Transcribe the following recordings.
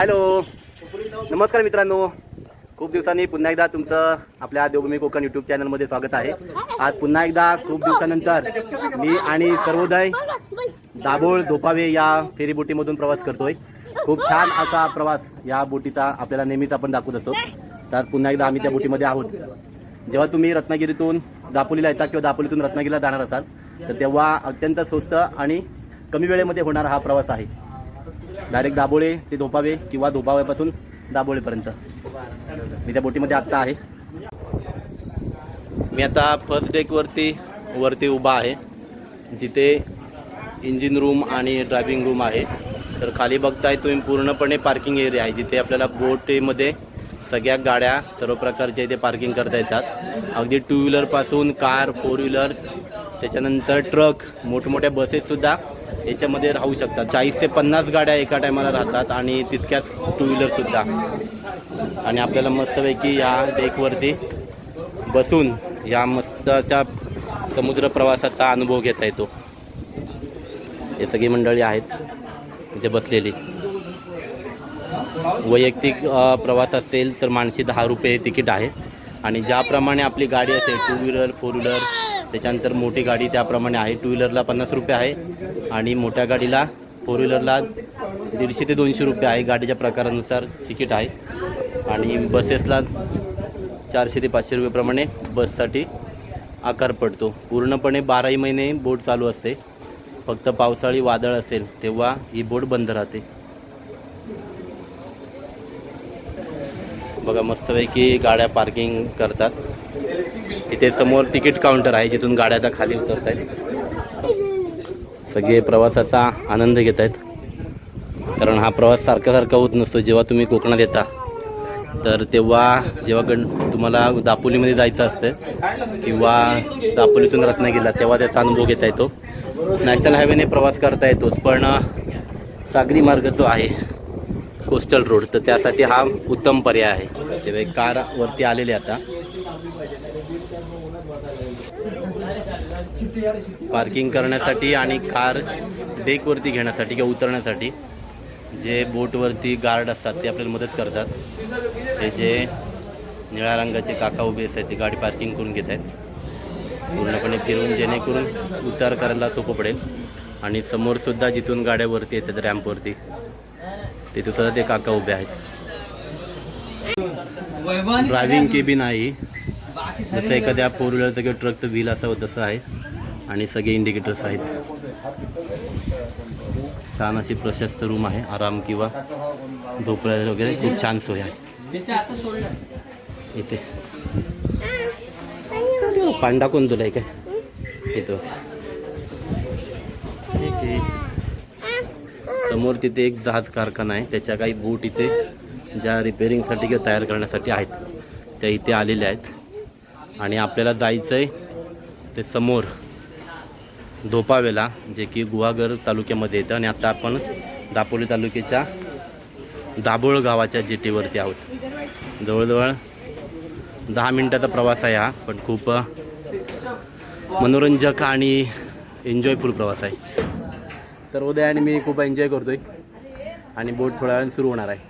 Hello. नमस्कार मित्रांनो. खूप दिवसांनी पुन्हा एकदा तुमचं आपल्या देवभूमी कोकण यूट्यूब चॅनलमध्ये स्वागत आहे. आज पुन्हा एकदा खूप दिवसानंतर मी आणि सर्वोदय दाभोळ धोपावे या फेरी बोटीमधून प्रवास करतोय. खूप छान असा प्रवास या बोटीचा आपल्याला नेहमीच आपण दाखवत असतो. तर पुन्हा एकदा आम्ही त्या बोटीमध्ये आहोत. जेव्हा तुम्ही रत्नागिरीतून दापोलीला येता किंवा दापोलीतून रत्नागिरीला जाणार असाल तर तेव्हा अत्यंत स्वस्त आणि कमी वेळेमध्ये होणारा हा प्रवास आहे. डायरेक्ट दाबोळे ते धोपावे किंवा धोपाव्यापासून दाबोळेपर्यंत मी त्या बोटीमध्ये आत्ता आहे. मी आता फर्स्ट डेकवरती वरती उभा आहे. जिथे इंजिन रूम आणि ड्रायव्हिंग रूम आहे. तर खाली बघताय तुम्ही पूर्णपणे पार्किंग एरिया आहे. जिथे आपल्याला बोटीमध्ये सगळ्या गाड्या सर्व प्रकारच्या इथे पार्किंग करता येतात. अगदी टू व्हीलरपासून कार फोर व्हीलर्स त्याच्यानंतर ट्रक मोठमोठ्या बसेससुद्धा याच्यामध्ये राहू शकतात. चाळीस ते पन्नास गाड्या एका टायमाला राहतात आणि तितक्याच टू व्हीलरसुद्धा आणि आपल्याला मस्तपैकी या डेकवरती बसून या मस्तच्या समुद्र प्रवासाचा अनुभव घेता येतो. हे सगळी मंडळी आहेत इथे बसलेली. वैयक्तिक प्रवास असेल तर माणशी दहा रुपये तिकीट आहे. आणि ज्याप्रमाणे आपली गाडी असेल टू व्हीलर फोर व्हीलर त्याच्यानंतर मोठी गाडी त्याप्रमाणे आहे. टू व्हीलरला पन्नास रुपये आहे. आणि मोठ्या गाडीला फोर व्हीलरला दीडशे ते दोनशे रुपये आहे. गाडीच्या प्रकारानुसार तिकीट आहे. आणि बसेसला चारशे ते पाचशे रुपयेप्रमाणे बससाठी आकार पडतो. पूर्णपणे बाराही महिने बोट चालू असते. फक्त पावसाळी वादळ असेल तेव्हा ही बोट बंद राहते. बघा मस्तपैकी गाड्या पार्किंग करतात. इथे समोर तिकीट काउंटर आहे जिथून गाड्या आता खाली उतरत आहेत सगळे प्रवासाचा आनंद घेत आहेत. कारण हा प्रवास सारखा सारखा होत नसतो. जेव्हा तुम्ही कोकणात येता तर तेव्हा जेव्हा गण तुम्हाला दापोलीमध्ये जायचं असतं किंवा दापोलीतून रत्नागिरीला तेव्हा त्याचा अनुभव घेता येतो. नॅशनल हायवेने प्रवास करता येतोच पण सागरी मार्ग जो आहे कोस्टल रोड तर त्यासाठी हा उत्तम पर्याय आहे. तेव्हा कार वरती आलेली आता. पार्किंग करण्यासाठी आणि कार डेकवरती घेण्यासाठी किंवा उतरण्यासाठी जे बोटवरती गार्ड असतात ते आपल्याला मदत करतात. ते जे निळ्या रंगाचे काका उभे असतात ते गाडी पार्किंग करून घेत आहेत. पूर्णपणे फिरून जेणेकरून उतार करायला सोपं पडेल. आणि समोरसुद्धा जिथून गाड्यावरती येतात रॅम्पवरती तिथे सुद्धा ते काका उभे आहेत. ड्रायव्हिंग केबिन आहे. जसं एखाद्या फोर व्हीलरचं किंवा ट्रकचं व्हील असावं तसं आहे. आणि सगळे इंडिकेटर्स आहेत. छान अशी प्रशस्त रूम आहे. आराम किंवा झोपड्या वगैरे. खूप छान सोय आहे. इथे. पांडा कोण तुला आहे काय? इथे समोर तिथे एक जहाज कारखाना आहे. त्याच्या काही बोट इथे ज्या रिपेरिंगसाठी किंवा तयार करण्यासाठी आहेत. त्या इथे आलेल्या आहेत. आणि आपल्याला जायचं आहे ते समोर धोपावेला जे की गुहागर तालुक्यामध्ये येतं. आणि आता आपण दापोली तालुक्याच्या दाभोळ गावाच्या जेटीवरती आहोत. जवळजवळ दहा मिनटाचा प्रवास आहे हा पण खूप मनोरंजक आणि एन्जॉयफुल प्रवास आहे. सर्वोदय आणि मी खूप एन्जॉय करतोय आणि बोट थोड्या वेळाने सुरू होणार आहे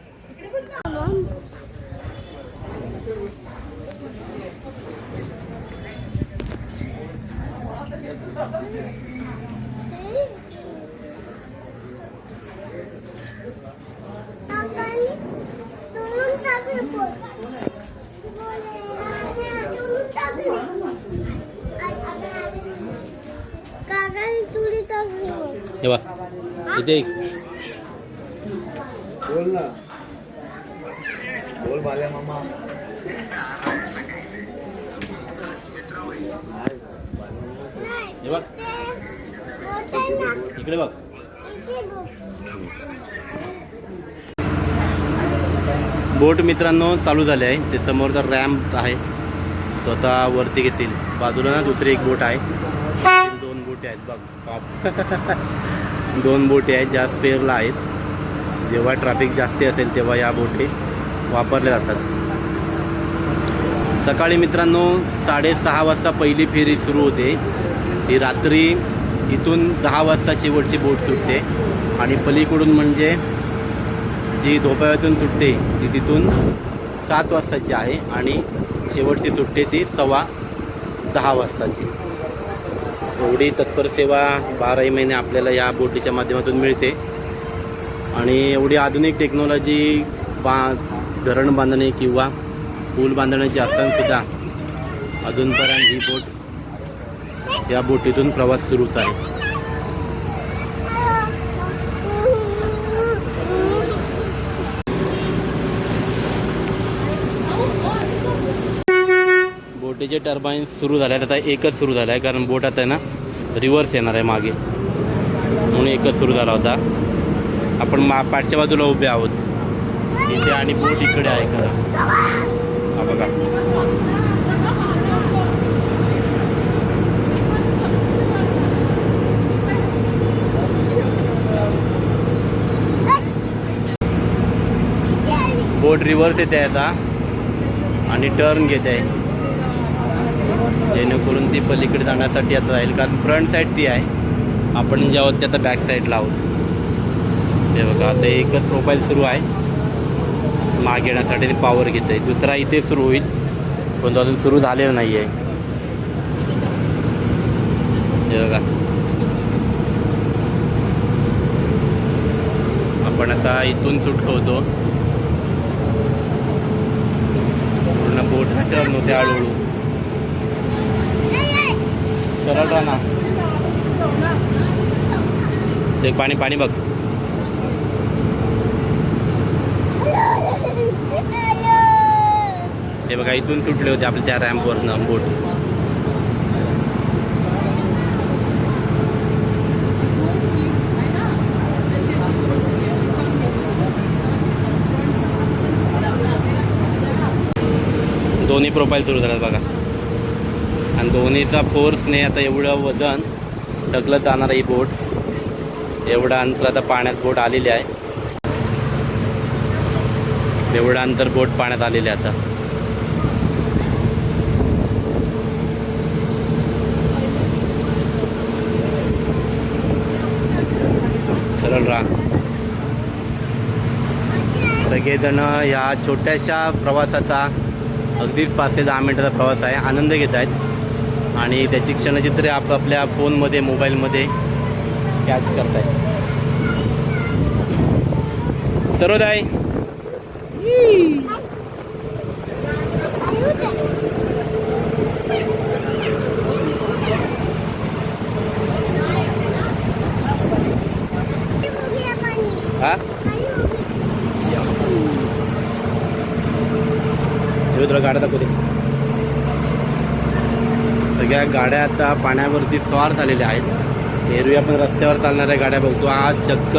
काकाने तू हे बा इथे. बोल ना. बोल बाल्या मामा. हे बघ. इकडे बघ. बोट मित्रांनो चालू झाले आहे. ते समोरचा रॅम्प आहे. तो आता वरती घेतील. बाजूला ना दुसरी एक बोट आहे. बोटी आहेत बघ बाप दोन बोटी आहेत ज्या स्पेअरला आहेत. जेव्हा ट्रॅफिक जास्ती असेल तेव्हा या बोटी वापरल्या जातात. सकाळी मित्रांनो साडेसहा वाजता पहिली फेरी सुरू होते. ती रात्री इथून दहा वाजता शेवटची बोट सुटते. आणि पलीकडून म्हणजे जी धोपाव्यातून सुटते ती तिथून सात वाजताची आहे. आणि शेवटची सुटते ती सव्वा दहा वाजताची. एवढी तत्पर सेवा बाराही महिने आपल्याला या बोटीच्या माध्यमातून मिळते. आणि एवढी आधुनिक टेक्नॉलॉजी बा धरण बांधणे किंवा पूल बांधण्याची असतानासुद्धा अजूनपर्यंत ही बोट या बोटीतून प्रवास सुरूच आहे. बोटीचे टर्बाईन सुरू झाले आहेत. आता एकच सुरू झालं आहे कारण बोट आता आहे ना रिव्हर्स येणार आहे मागे. म्हणून एकच सुरू झाला होता. आपण मा पाठच्या बाजूला उभे आहोत. इथे आणि बोट इकडे आहे खरं. हा बघा. बोट रिव्हर्स येते आहे आता. आणि टर्न घेते. आहे जेणेकरून ती पलीकडे जाण्यासाठी आता जाईल कारण फ्रंट साईड ती आहे. आपण जे आहोत ते आता बॅक साईडला आहोत. ते बघा आता एकच प्रोफाईल सुरू आहे. माग येण्यासाठी ते पॉवर घेत आहे दुसरा इथे सुरू होईल. पण तो अजून सुरू झालेला नाही आहे ते बघा. आपण आता इथून सुटकवतो पूर्ण बोट टर्न होते हळूहळू. सरळ राहा ते पाणी पाणी बघ. हे बघा इथून तुटले होते आपल्या त्या रॅम्पवरनं बोट. दोन्ही प्रोफाईल सुरू झाल्यात बघा. आणि दोन्हीचा फोर्सने आता एवढं वजन ढकलत जाणार ही बोट. एवढं अंतर आता पाण्यात बोट आलेली आहे. एवढं अंतर बोट पाण्यात आलेली आहे आता. सरळ राहा. सगळेजण या छोट्याशा प्रवासाचा अगदीच पाच ते दहा मिनटाचा प्रवास आहे. आनंद घेत आहेत. आणि त्याची क्षणचित्रे आपापल्या फोनमध्ये मोबाईलमध्ये. कॅच करतायत सर्वदाय हा? हे तुला गाड्या दाखवते सगळ्या गाड्या आता पाण्यावरती स्वार झालेल्या आहेत. एरवी आपण रस्त्यावर चालणाऱ्या गाड्या बघतो. आज चक्क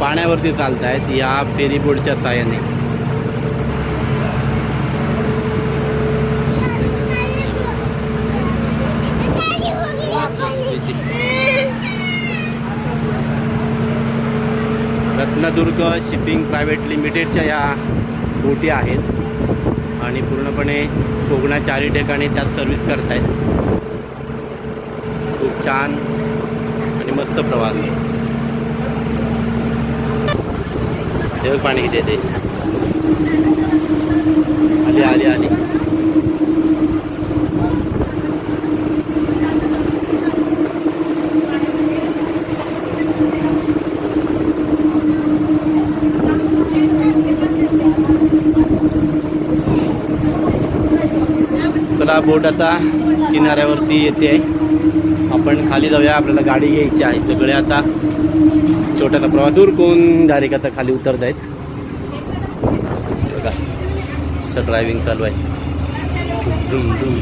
पाण्यावरती चालत आहेत या फेरीबोटच्या साह्याने. साहाय्याने रत्नदुर्ग शिपिंग प्रायव्हेट लिमिटेडच्या या बोटी आहेत. आणि पूर्णपणे कोकणात चारही ठिकाणी त्यात सर्व्हिस करतायत. छान आणि मस्त प्रवास. देव पाणी किती येते आली आली आली. चला बोट आता किनाऱ्यावरती येते. आहे आपण खाली जाऊया. आपल्याला गाडी घ्यायची आहे सगळे आता. छोटासा प्रवास. दूर कोण डायरेक्ट आता खाली उतरत आहेत? बघा. असं ड्रायव्हिंग चालू आहे. डुम, डुम.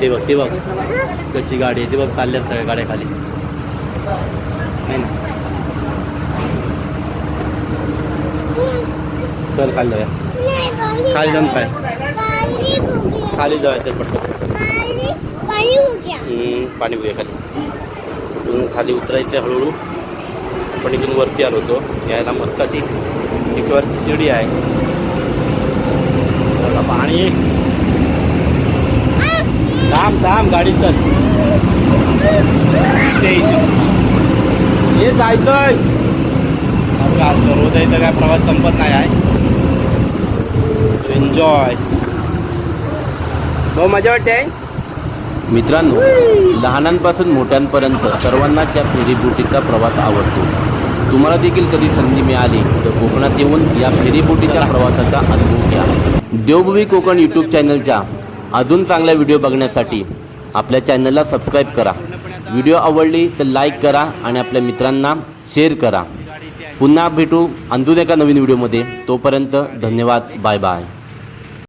ते बघ ते बघ. कशी गाडी आहे. ते बघ चालल्या सगळ्या गाड्या खाली. नाही ना? चल खाली जाऊया. खाली जाऊन काय खाली जायचं पटकन. पाणी पिऊया खाली. इथून खाली उतरायचं हळूहळू. आपण इथून वरती आलो होतो. यायला मस्त अशी शिकवर शिडी आहे. पाणी. थांब थांब गाडी चल. हे जायचंय. सर्वोदयचा काय प्रवास संपत नाही आहे. एन्जॉय भाऊ मजा वाटते मित्रांनो लहानांपासून मोठ्यांपर्यंत सर्वांनाच या फेरीबोटीचा प्रवास आवडतो. तुम्हाला देखील कधी संधी मिळाली तर कोकणात येऊन या फेरीबोटीच्या प्रवासाचा अनुभव घ्या. देवभूमी कोकण यूट्यूब चॅनलच्या अजून चांगल्या व्हिडिओ बघण्यासाठी आपल्या चॅनलला सबस्क्राईब करा. व्हिडिओ आवडली तर लाईक करा आणि आपल्या मित्रांना शेअर करा. पुन्हा भेटू अंधून एका नवीन व्हिडिओमध्ये. तोपर्यंत धन्यवाद बाय बाय